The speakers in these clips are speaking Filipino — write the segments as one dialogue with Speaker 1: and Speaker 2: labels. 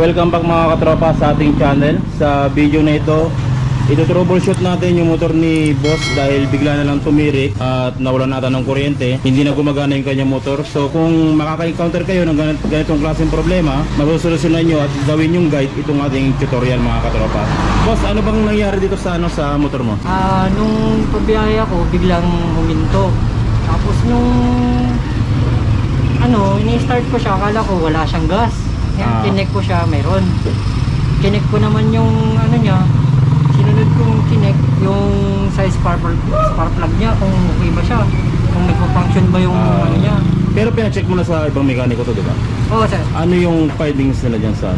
Speaker 1: Welcome back mga katropa sa ating channel. Sa video na ito, ito troubleshoot natin yung motor ni boss dahil bigla na lang tumirik at nawalan nata ng kuryente. Hindi na gumagana yung kanyang motor. So, kung makaka-encounter kayo ng ganit, ganitong klaseng problema, masosolusyonan nyo at gawin yung guide itong ating tutorial mga katropa. Boss, ano bang nangyari dito sa ano sa motor mo?
Speaker 2: Ah, nung pagbiyahe ako, biglang huminto. Tapos nung ano, ini-start ko siya, akala ko wala siyang gas.
Speaker 1: Ah.
Speaker 2: kinek ko siya, meron. Kinek ko naman yung ano niya, sinunod kong kinek yung sa spark plug, spark plug niya, kung okay ba siya. Kung nagpo-function ba yung
Speaker 1: Ah.
Speaker 2: ano niya.
Speaker 1: Pero pina-check mo na sa ibang mekaniko to, di ba?
Speaker 2: Oo, sir.
Speaker 1: Ano yung findings nila dyan sa?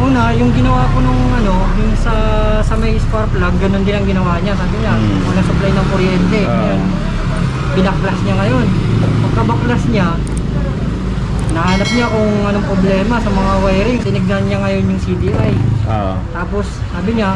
Speaker 2: Una, yung ginawa ko nung ano, yung sa sa may spark plug, ganun din ang ginawa niya. Sabi niya,
Speaker 1: Hmm.
Speaker 2: walang supply ng kuryente.
Speaker 1: Ah.
Speaker 2: Ngayon, binaklas niya ngayon. Pagkabaklas niya, nahanap niya kung anong problema sa mga wiring. Tinignan niya ngayon yung CDI.
Speaker 1: Ah,
Speaker 2: Tapos, sabi niya,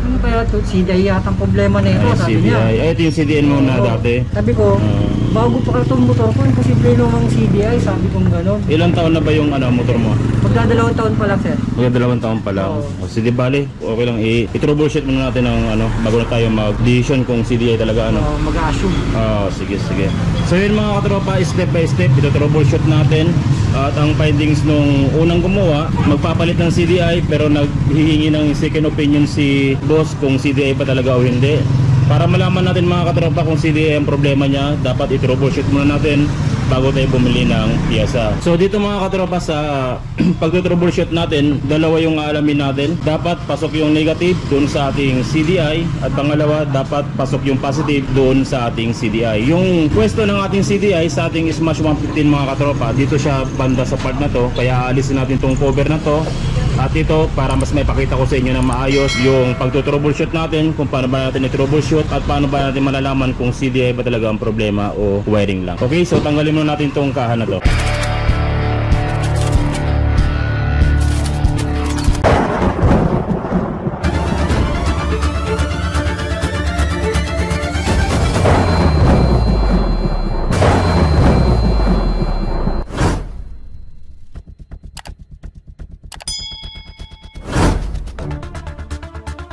Speaker 2: ano kaya to? CDI yata ang problema na ito,
Speaker 1: ay,
Speaker 2: sabi
Speaker 1: CDI.
Speaker 2: niya.
Speaker 1: Ay, ito yung CDN mo na
Speaker 2: Oo.
Speaker 1: dati.
Speaker 2: Sabi ko,
Speaker 1: Ah.
Speaker 2: Bago pa ka itong motor ko, imposible namang CDI, sabi kong gano'n.
Speaker 1: Ilang taon na ba yung ano, motor mo?
Speaker 2: Magdadalawang taon pa lang, sir.
Speaker 1: Mga dalawang taon pa lang.
Speaker 2: Oo.
Speaker 1: O, sige, bali. Okay lang. I- I-troubleshoot muna natin ng ano, bago na tayo mag-decision kung CDI talaga ano.
Speaker 2: Uh, mag-assume.
Speaker 1: Ah, sige, sige. So yun mga katropa, step by step, ito troubleshoot natin. At ang findings nung unang gumawa, magpapalit ng CDI pero naghihingi ng second opinion si boss kung CDI pa talaga o hindi. Para malaman natin mga katropa kung CDI ang problema niya, dapat i-troubleshoot muna natin bago tayo bumili ng piyasa. So dito mga katropa sa pag-troubleshoot natin, dalawa yung aalamin natin. Dapat pasok yung negative doon sa ating CDI at pangalawa dapat pasok yung positive doon sa ating CDI. Yung pwesto ng ating CDI sa ating Smash 115 mga katropa, dito siya banda sa part na to, kaya aalisin natin tong cover na to. At ito, para mas may pakita ko sa inyo na maayos yung pagto-troubleshoot natin, kung paano ba natin i-troubleshoot at paano ba natin malalaman kung CDI ba talaga ang problema o wiring lang. Okay, so tanggalin muna natin tong kaha na to.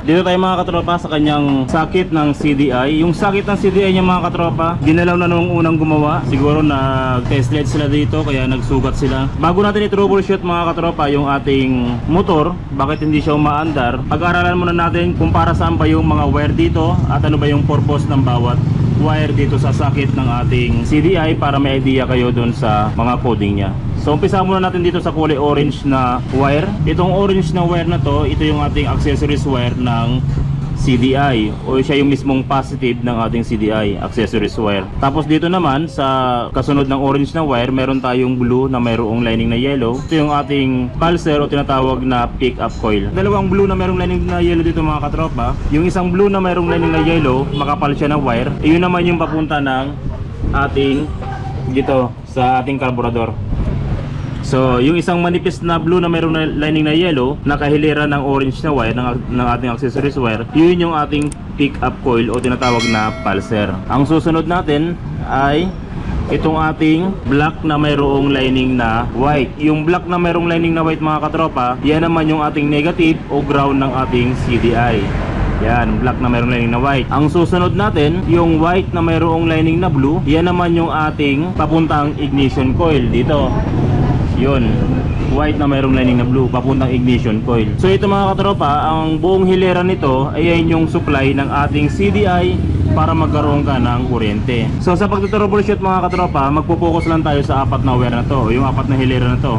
Speaker 1: Dito tayo mga katropa sa kanyang sakit ng CDI. Yung sakit ng CDI niya mga katropa, ginalaw na nung unang gumawa. Siguro na test lead sila dito kaya nagsugat sila. Bago natin i-troubleshoot mga katropa yung ating motor, bakit hindi siya umaandar, pag-aralan muna natin kung para saan ba yung mga wire dito at ano ba yung purpose ng bawat wire dito sa sakit ng ating CDI para may idea kayo dun sa mga coding niya. So umpisa muna natin dito sa kulay orange na wire. Itong orange na wire na to, ito yung ating accessories wire ng CDI o siya yung mismong positive ng ating CDI accessories wire. Tapos dito naman sa kasunod ng orange na wire, meron tayong blue na mayroong lining na yellow. Ito yung ating pulser o tinatawag na pick-up coil. Dalawang blue na mayroong lining na yellow dito mga katropa. Yung isang blue na mayroong lining na yellow, makapal siya na wire. Iyon naman yung papunta ng ating dito sa ating carburetor. So, yung isang manipis na blue na mayroong na- lining na yellow, nakahilera ng orange na wire ng, ng ating accessories wire, yun yung ating pick-up coil o tinatawag na pulser. Ang susunod natin ay itong ating black na mayroong lining na white. Yung black na mayroong lining na white mga katropa, yan naman yung ating negative o ground ng ating CDI. Yan, black na mayroong lining na white. Ang susunod natin, yung white na mayroong lining na blue, yan naman yung ating papuntang ignition coil dito. Yun. White na mayroong lining na blue, papuntang ignition coil. So ito mga katropa, ang buong hilera nito ay yung supply ng ating CDI para magkaroon ka ng kuryente. So sa pagtutroubleshoot mga katropa, magpo-focus lang tayo sa apat na wire na to, yung apat na hilera na to.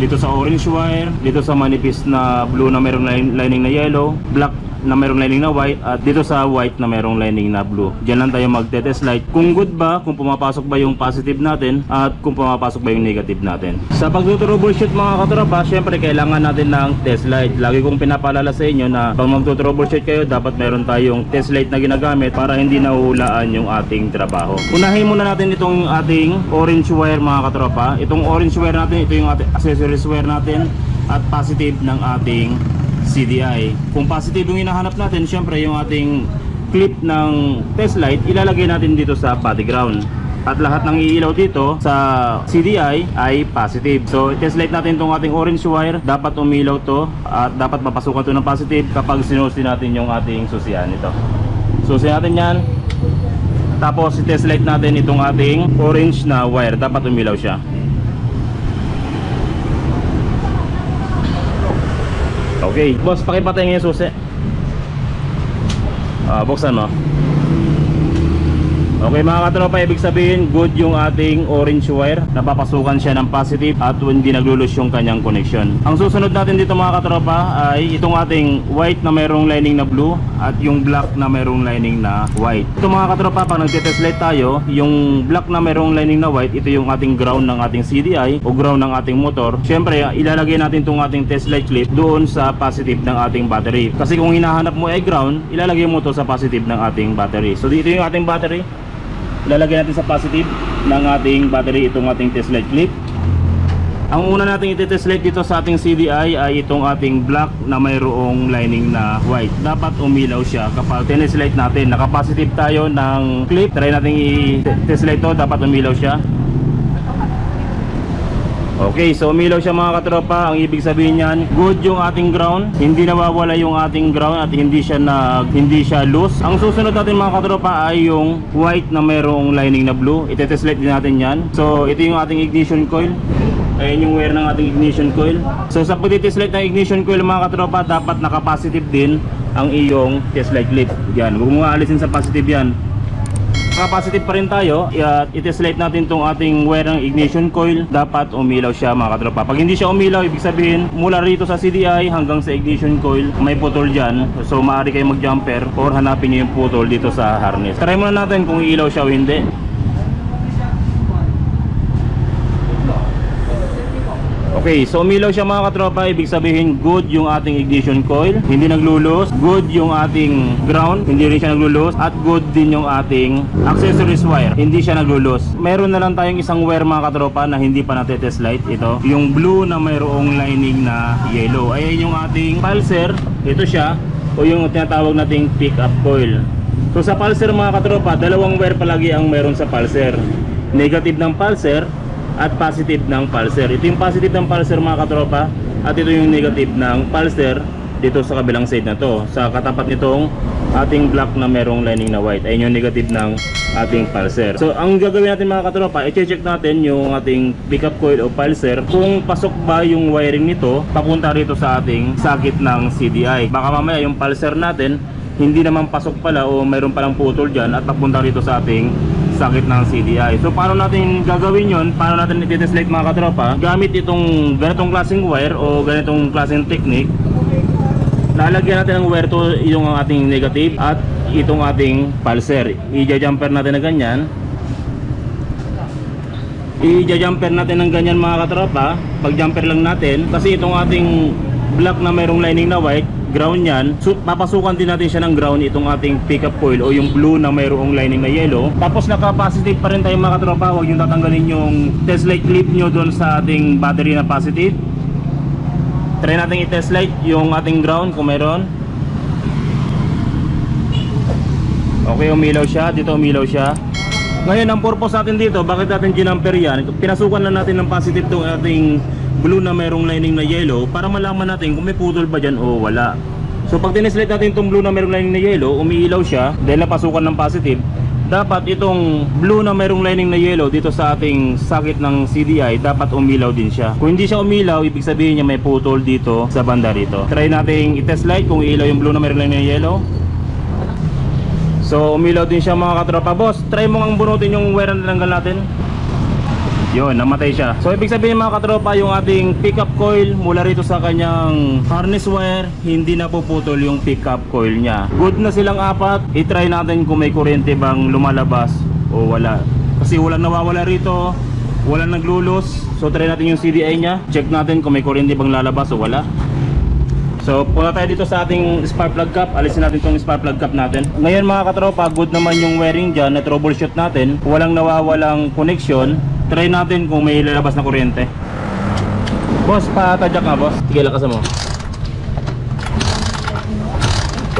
Speaker 1: Dito sa orange wire, dito sa manipis na blue na mayroong lin- lining na yellow, black na mayroong lining na white at dito sa white na mayroong lining na blue. Diyan lang tayo magte-test light kung good ba, kung pumapasok ba yung positive natin at kung pumapasok ba yung negative natin. Sa pagtutroubleshoot mga katropa, syempre kailangan natin ng test light. Lagi kong pinapaalala sa inyo na pag magtutroubleshoot kayo, dapat meron tayong test light na ginagamit para hindi nahuhulaan yung ating trabaho. Unahin muna natin itong ating orange wire mga katropa. Itong orange wire natin, ito yung accessories wire natin at positive ng ating CDI. Kung positive yung hinahanap natin, syempre yung ating clip ng test light, ilalagay natin dito sa body ground. at lahat ng iilaw dito sa CDI ay positive. So, test light natin itong ating orange wire. Dapat umilaw to at dapat mapasukan to ng positive kapag sinusi natin yung ating susian ito. Susi natin yan. Tapos, test light natin itong ating orange na wire. Dapat umilaw siya. Okay, boss, pakipatay ngayon yung susi. Ah, buksan mo. Okay mga katropa, ibig sabihin good yung ating orange wire. Napapasukan siya ng positive at hindi naglulus yung kanyang connection. Ang susunod natin dito mga katropa ay itong ating white na mayroong lining na blue at yung black na mayroong lining na white. Ito mga katropa, pag nagtitest light tayo, yung black na mayroong lining na white, ito yung ating ground ng ating CDI o ground ng ating motor. Siyempre, ilalagay natin itong ating test light clip doon sa positive ng ating battery. Kasi kung hinahanap mo ay ground, ilalagay mo to sa positive ng ating battery. So dito yung ating battery lalagay natin sa positive ng ating battery itong ating test light clip. Ang una nating iti-test light dito sa ating CDI ay itong ating black na mayroong lining na white. Dapat umilaw siya. Kapag test light natin naka-positive tayo ng clip. Try natin i-test light to. Dapat umilaw siya Okay, so umilaw siya mga katropa. Ang ibig sabihin niyan, good yung ating ground. Hindi nawawala yung ating ground at hindi siya nag hindi siya loose. Ang susunod natin mga katropa ay yung white na mayroong lining na blue. Ite-test light din natin 'yan. So, ito yung ating ignition coil. Ayan yung wire ng ating ignition coil. So sa pagtitest light ng ignition coil mga katropa, dapat naka-positive din ang iyong test light clip. Yan, huwag mo aalisin sa positive yan naka-positive pa rin tayo at light natin tong ating wire ng ignition coil. Dapat umilaw siya mga katropa. Pag hindi siya umilaw ibig sabihin mula rito sa CDI hanggang sa ignition coil may putol dyan. So maaari kayo mag jumper or hanapin nyo yung putol dito sa harness. Try muna natin kung ilaw siya o hindi Okay, so umilaw siya mga katropa, ibig sabihin good yung ating ignition coil, hindi naglulos, good yung ating ground, hindi rin siya naglulos, at good din yung ating accessories wire, hindi siya naglulos. Meron na lang tayong isang wire mga katropa na hindi pa natetest light, ito, yung blue na mayroong lining na yellow. Ayan yung ating pulser, ito siya, o yung tinatawag nating pick up coil. So sa pulser mga katropa, dalawang wire palagi ang meron sa pulser. Negative ng pulser at positive ng pulser. Ito yung positive ng pulser mga katropa at ito yung negative ng pulser dito sa kabilang side na to. Sa katapat nitong ating black na merong lining na white. Ayun yung negative ng ating pulser. So ang gagawin natin mga katropa, i-check natin yung ating pickup coil o pulser kung pasok ba yung wiring nito papunta rito sa ating sakit ng CDI. Baka mamaya yung pulser natin hindi naman pasok pala o mayroon palang putol dyan at papunta rito sa ating sakit ng CDI. So paano natin gagawin yon? Paano natin light mga katropa? Gamit itong ganitong klaseng wire o ganitong klaseng technique. Lalagyan natin ng wire to yung ating negative at itong ating pulser. I-jumper natin na ganyan. I-jumper natin ng ganyan mga katropa. Pag jumper lang natin kasi itong ating black na mayroong lining na white ground yan. So papasukan din natin siya ng ground itong ating pickup coil o yung blue na mayroong lining na yellow. Tapos naka positive pa rin tayo mga katropa. Huwag yung tatanggalin yung test light clip nyo doon sa ating battery na positive. Try natin i-test light yung ating ground kung meron. Okay umilaw siya. Dito umilaw siya. Ngayon ang purpose natin dito bakit natin ginamper yan? Pinasukan na natin ng positive itong ating blue na mayroong lining na yellow para malaman natin kung may putol ba dyan o wala. So pag tineslight natin itong blue na mayroong lining na yellow, umiilaw siya dahil napasukan ng positive. Dapat itong blue na mayroong lining na yellow dito sa ating sakit ng CDI, dapat umilaw din siya. Kung hindi siya umilaw, ibig sabihin niya may putol dito sa banda rito. Try nating i-test light kung ilaw yung blue na mayroong lining na yellow. So umilaw din siya mga katropa. Boss, try mo ang bunutin yung wire na tinanggal natin. Yun, namatay siya. So ibig sabihin mga katropa, yung ating pickup coil mula rito sa kanyang harness wire, hindi na puputol yung pickup coil niya. Good na silang apat. I-try natin kung may kuryente bang lumalabas o wala. Kasi walang nawawala rito, walang naglulos. So try natin yung CDI niya. Check natin kung may kuryente bang lalabas o wala. So, punta tayo dito sa ating spark plug cap. Alisin natin itong spark plug cap natin. Ngayon mga katropa, good naman yung wiring dyan na troubleshoot natin. Walang nawawalang connection. Try natin kung may lalabas na kuryente. Boss, patadyak nga boss. Sige, lakasan mo.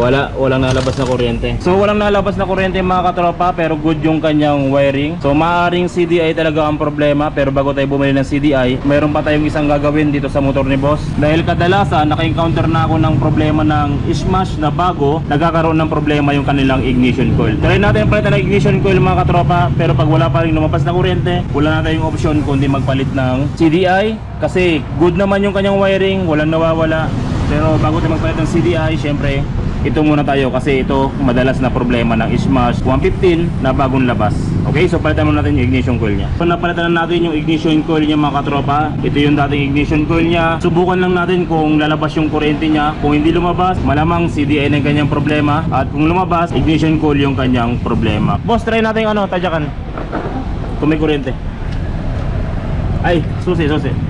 Speaker 1: Wala, walang nalabas na kuryente. So walang nalabas na kuryente mga katropa pero good yung kanyang wiring. So maaaring CDI talaga ang problema pero bago tayo bumili ng CDI, mayroon pa tayong isang gagawin dito sa motor ni boss. Dahil kadalasan naka-encounter na ako ng problema ng smash na bago, nagkakaroon ng problema yung kanilang ignition coil. Try natin palitan ng ignition coil mga katropa pero pag wala pa rin lumabas na kuryente, wala na tayong option kundi magpalit ng CDI kasi good naman yung kanyang wiring, walang nawawala. Pero bago tayo magpalit ng CDI, syempre, ito muna tayo kasi ito madalas na problema ng Smash 115 na bagong labas. Okay, so palitan muna natin yung ignition coil niya. So napalitan na natin yung ignition coil niya mga katropa. Ito yung dating ignition coil niya. Subukan lang natin kung lalabas yung kuryente niya. Kung hindi lumabas, malamang CDI na kanyang problema. At kung lumabas, ignition coil yung kanyang problema. Boss, try natin ano, tadyakan. Kung may kuryente. Ay, susi, susi.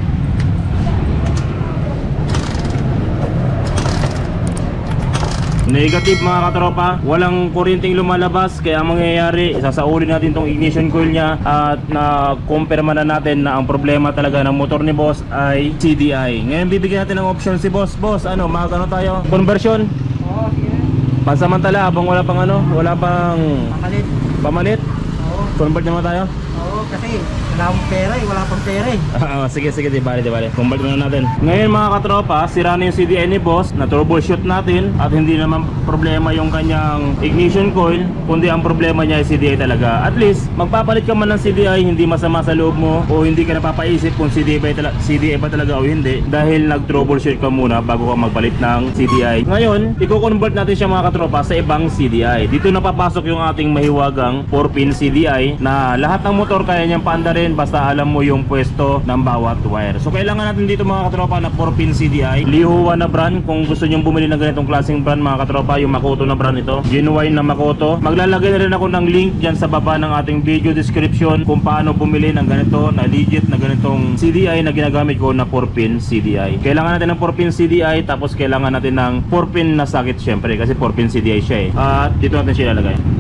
Speaker 1: Negative mga katropa, walang kuryenteng lumalabas kaya ang mangyayari, isasauli natin tong ignition coil niya at na-confirm na natin na ang problema talaga ng motor ni boss ay CDI. Ngayon bibigyan natin ng option si boss. Boss, ano, mag ano tayo? Conversion?
Speaker 2: Oo, sige.
Speaker 1: Pansamantala habang wala pang ano, wala pang
Speaker 2: Pakalit.
Speaker 1: pamalit.
Speaker 2: Oo.
Speaker 1: Convert naman tayo.
Speaker 2: Oo, kasi wala akong pera eh. Wala pang pera eh.
Speaker 1: Ah, sige, sige, di bale, di bale. Convert muna natin. Ngayon mga katropa, sira na yung CDI ni boss, na troubleshoot natin at hindi naman problema yung kanyang ignition coil, kundi ang problema niya ay CDI talaga. At least, magpapalit ka man ng CDI, hindi masama sa loob mo o hindi ka napapaisip kung CDI ba, tala- CDI ba talaga o hindi dahil nag-troubleshoot ka muna bago ka magpalit ng CDI. Ngayon, i-convert natin siya mga katropa sa ibang CDI. Dito napapasok yung ating mahiwagang 4-pin CDI na lahat ng motor kaya niyang paandarin basta alam mo yung pwesto ng bawat wire. So kailangan natin dito mga katropa na 4-pin CDI. Lihuwa na brand kung gusto niyong bumili ng ganitong klaseng brand mga katropa, yung Makoto na brand ito. Genuine na Makoto. Maglalagay na rin ako ng link dyan sa baba ng ating video description kung paano bumili ng ganito na legit na ganitong CDI na ginagamit ko na 4-pin CDI. Kailangan natin ng 4-pin CDI tapos kailangan natin ng 4-pin na socket syempre kasi 4-pin CDI siya eh. At dito natin siya ilalagay.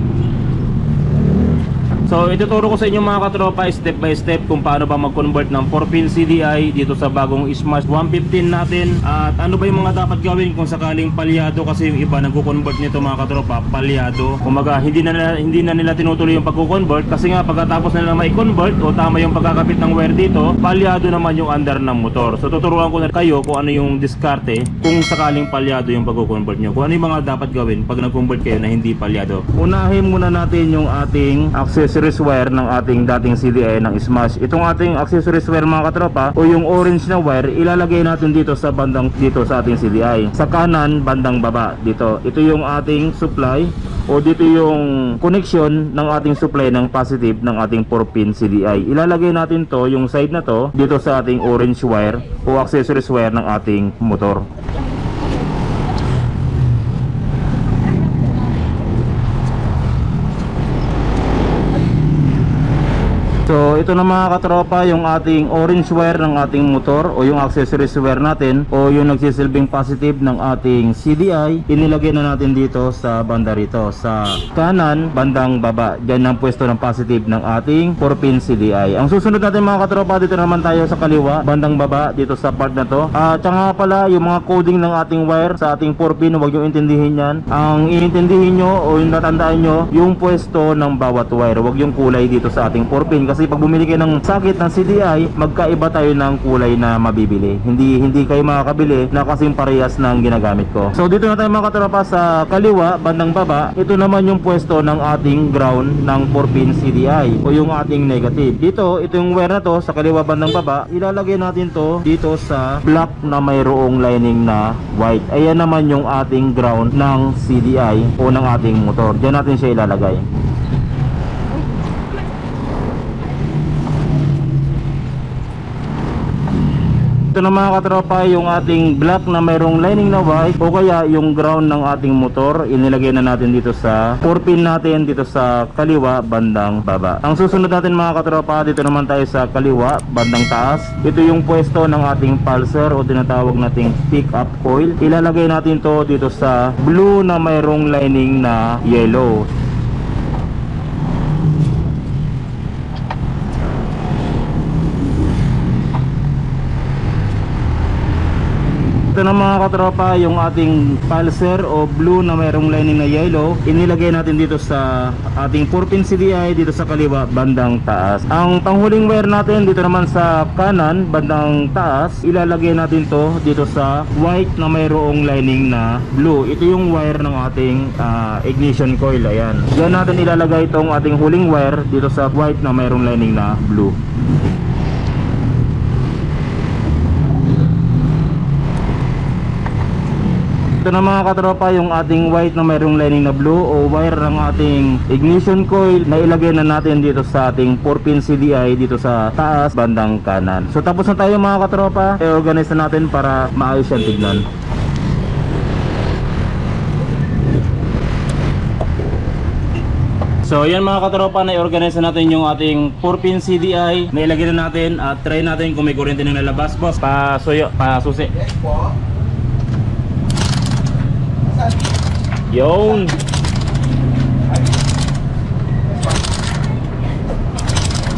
Speaker 1: So ituturo ko sa inyo mga katropa step by step kung paano ba mag-convert ng 4-pin CDI dito sa bagong Smash 115 natin. At ano ba yung mga dapat gawin kung sakaling palyado kasi yung iba nagko-convert nito mga katropa? Palyado. Kumaga hindi na nila, hindi na nila tinutuloy yung pagko-convert kasi nga pagkatapos nila mai-convert o tama yung pagkakapit ng wire dito palyado naman yung under ng motor. So tuturuan ko na kayo kung ano yung diskarte kung sakaling palyado yung pagko-convert nyo. Kung ano yung mga dapat gawin pag nag-convert kayo na hindi palyado. Unahin muna natin yung ating accessories wire ng ating dating CDI ng Smash. Itong ating accessories wire mga katropa o yung orange na wire ilalagay natin dito sa bandang dito sa ating CDI. Sa kanan bandang baba dito. Ito yung ating supply o dito yung connection ng ating supply ng positive ng ating 4-pin CDI. Ilalagay natin to yung side na to dito sa ating orange wire o accessories wire ng ating motor. So ito na mga katropa yung ating orange wire ng ating motor o yung accessories wire natin o yung nagsisilbing positive ng ating CDI inilagay na natin dito sa banda rito sa kanan bandang baba. Dyan ang pwesto ng positive ng ating 4-pin CDI ang susunod natin mga katropa dito naman tayo sa kaliwa bandang baba dito sa part na to. At uh, nga pala yung mga coding ng ating wire sa ating 4-pin huwag yung intindihin yan. Ang iintindihin nyo o yung natandaan nyo yung pwesto ng bawat wire. Huwag yung kulay dito sa ating 4-pin kasi pag bumili kayo ng socket ng CDI, magkaiba tayo ng kulay na mabibili. Hindi hindi kayo makakabili na kasing parehas ng ginagamit ko. So dito na tayo mga sa kaliwa, bandang baba. Ito naman yung pwesto ng ating ground ng 4-pin CDI o yung ating negative. Dito, ito yung wire na to sa kaliwa bandang baba. Ilalagay natin to dito sa block na mayroong lining na white. Ayan naman yung ating ground ng CDI o ng ating motor. Diyan natin siya ilalagay. Ito na mga katropa yung ating black na mayroong lining na white o kaya yung ground ng ating motor inilagay na natin dito sa 4 pin natin dito sa kaliwa bandang baba. Ang susunod natin mga katropa dito naman tayo sa kaliwa bandang taas. Ito yung pwesto ng ating pulser o tinatawag nating pick up coil. Ilalagay natin to dito sa blue na mayroong lining na yellow. Ito Ito na mga katropa, yung ating pulser o blue na mayroong lining na yellow. Inilagay natin dito sa ating 4-pin CDI dito sa kaliwa, bandang taas. Ang panghuling wire natin dito naman sa kanan, bandang taas, ilalagay natin to dito sa white na mayroong lining na blue. Ito yung wire ng ating ah, ignition coil. Ayan. Diyan natin ilalagay itong ating huling wire dito sa white na mayroong lining na blue. Ito na mga katropa yung ating white na mayroong lining na blue o wire ng ating ignition coil na ilagay na natin dito sa ating 4-pin CDI dito sa taas bandang kanan. So tapos na tayo mga katropa, i-organize na natin para maayos yan tignan. So yan mga katropa na i-organize na natin yung ating 4-pin CDI na ilagay na natin at try natin kung may kuryente nang lalabas boss pa suyo pa susi
Speaker 3: Yes po.
Speaker 1: Yun.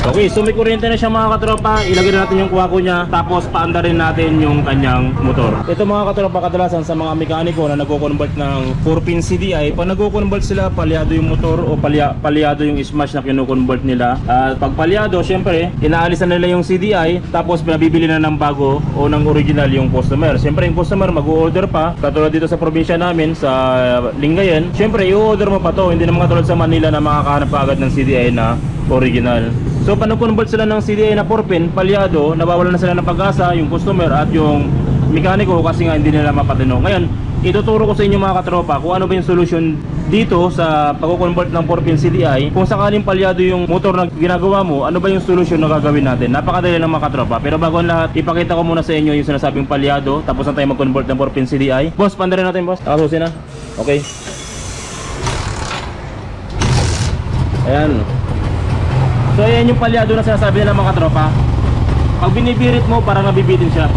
Speaker 1: Okay, so may kuryente na siya mga katropa. Ilagay na natin yung kuwako niya. Tapos paanda rin natin yung kanyang motor. Ito mga katropa kadalasan sa mga mekaniko na nagko-convert ng 4-pin CDI. Pag nagko-convert sila, palyado yung motor o palya, palyado yung smash na kino-convert nila. At pag palyado, syempre, inaalisan nila yung CDI. Tapos pinabibili na ng bago o ng original yung customer. Syempre yung customer mag-order pa. Katulad dito sa probinsya namin, sa Lingayen. Syempre, i-order mo pa to. Hindi naman katulad sa Manila na makakahanap ka agad ng CDI na original. So pag nag-convert sila ng CDI na 4-pin, palyado, nawawalan na sila ng pag-asa, yung customer at yung mekaniko kasi nga hindi nila mapatino. Ngayon, ituturo ko sa inyo mga katropa kung ano ba yung solution dito sa pag-convert ng 4-pin CDI. Kung sakaling palyado yung motor na ginagawa mo, ano ba yung solution na gagawin natin? Napakadali lang mga katropa. Pero bago ang lahat, ipakita ko muna sa inyo yung sinasabing palyado, tapos na tayo mag-convert ng 4-pin CDI. Boss, pandarin natin boss. Nakasusin na. Okay. Ayan. So ayan yung palyado na sinasabi nila mga tropa. Pag binibirit mo, parang nabibitin siya.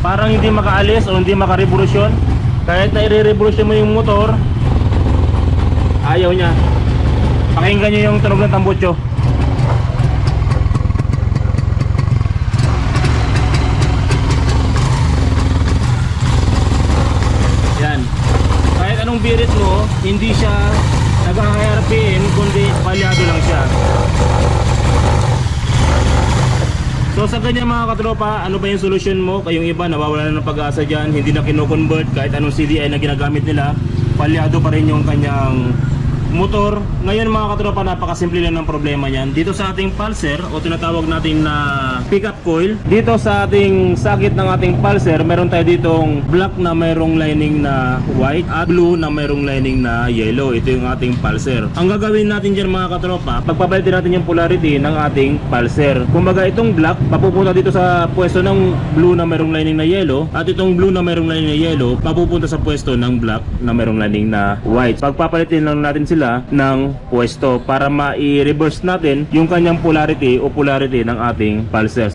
Speaker 1: Parang hindi makaalis o hindi makarevolusyon. Kahit na i-revolusyon mo yung motor, ayaw niya. Pakinggan nyo yung tunog ng tambutso. Yan. Birit mo, hindi siya nag-RPM kundi palyado lang siya. So sa ganyan mga katropa, ano ba yung solution mo? Kayong iba nawawala na ng pag-asa dyan, hindi na kino-convert kahit anong CDI na ginagamit nila, palyado pa rin yung kanyang motor. Ngayon mga katropa, napakasimple lang ng problema niyan. Dito sa ating pulser o tinatawag natin na pickup coil, dito sa ating sakit ng ating pulser, meron tayo ditong black na mayroong lining na white at blue na mayroong lining na yellow. Ito yung ating pulser. Ang gagawin natin dyan mga katropa, pagpapalitin natin yung polarity ng ating pulser. Kumbaga itong black, papupunta dito sa pwesto ng blue na mayroong lining na yellow at itong blue na mayroong lining na yellow, papupunta sa pwesto ng black na mayroong lining na white. Pagpapalitin lang natin sila ng pwesto para ma-reverse natin yung kanyang polarity o polarity ng ating pulsers.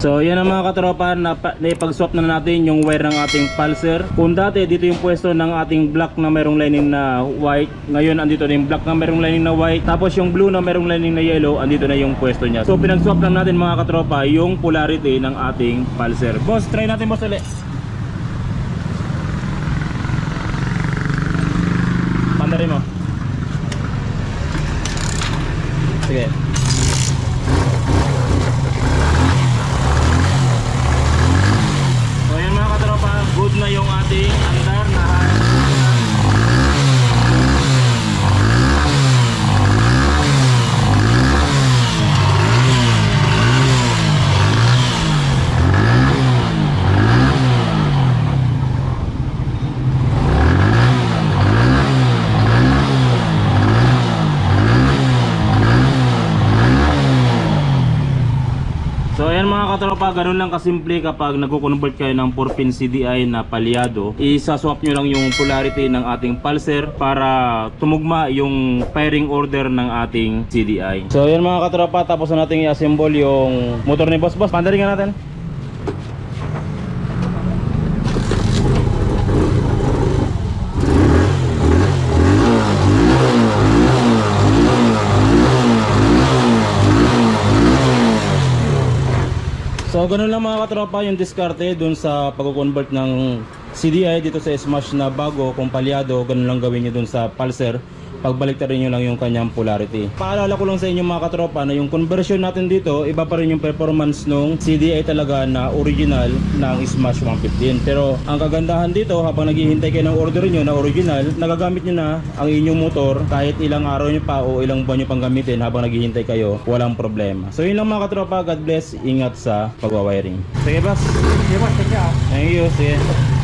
Speaker 1: So yan ang mga katropa, napa- naipag-swap na natin yung wire ng ating pulser. Kung dati dito yung pwesto ng ating black na mayroong lining na white, ngayon andito na yung black na mayroong lining na white, tapos yung blue na mayroong lining na yellow, andito na yung pwesto niya. So pinag-swap lang natin mga katropa yung polarity ng ating pulser. Boss, try natin boss ulit. Pandarin mo. Sige. Katropa, ganun lang kasimple kapag nagko-convert kayo ng 4-pin CDI na palyado, isaswap nyo lang yung polarity ng ating pulser para tumugma yung firing order ng ating CDI. So yan mga katropa, tapos na natin i-assemble yung motor ni Boss Boss. Pandaringan natin. So ganun lang mga katropa yung diskarte dun sa pag-convert ng CDI dito sa Smash na bago kung palyado, ganun lang gawin nyo dun sa Pulsar pagbalik rin nyo lang yung kanyang polarity. Paalala ko lang sa inyo mga katropa na yung conversion natin dito, iba pa rin yung performance nung CDI talaga na original ng Smash 115. Pero ang kagandahan dito, habang naghihintay kayo ng order nyo na original, nagagamit nyo na ang inyong motor kahit ilang araw nyo pa o ilang buwan nyo pang gamitin habang naghihintay kayo, walang problema. So yun lang mga katropa, God bless, ingat sa pagwawiring. Sige boss,
Speaker 2: Di ba, sige ah.
Speaker 1: thank you, sige.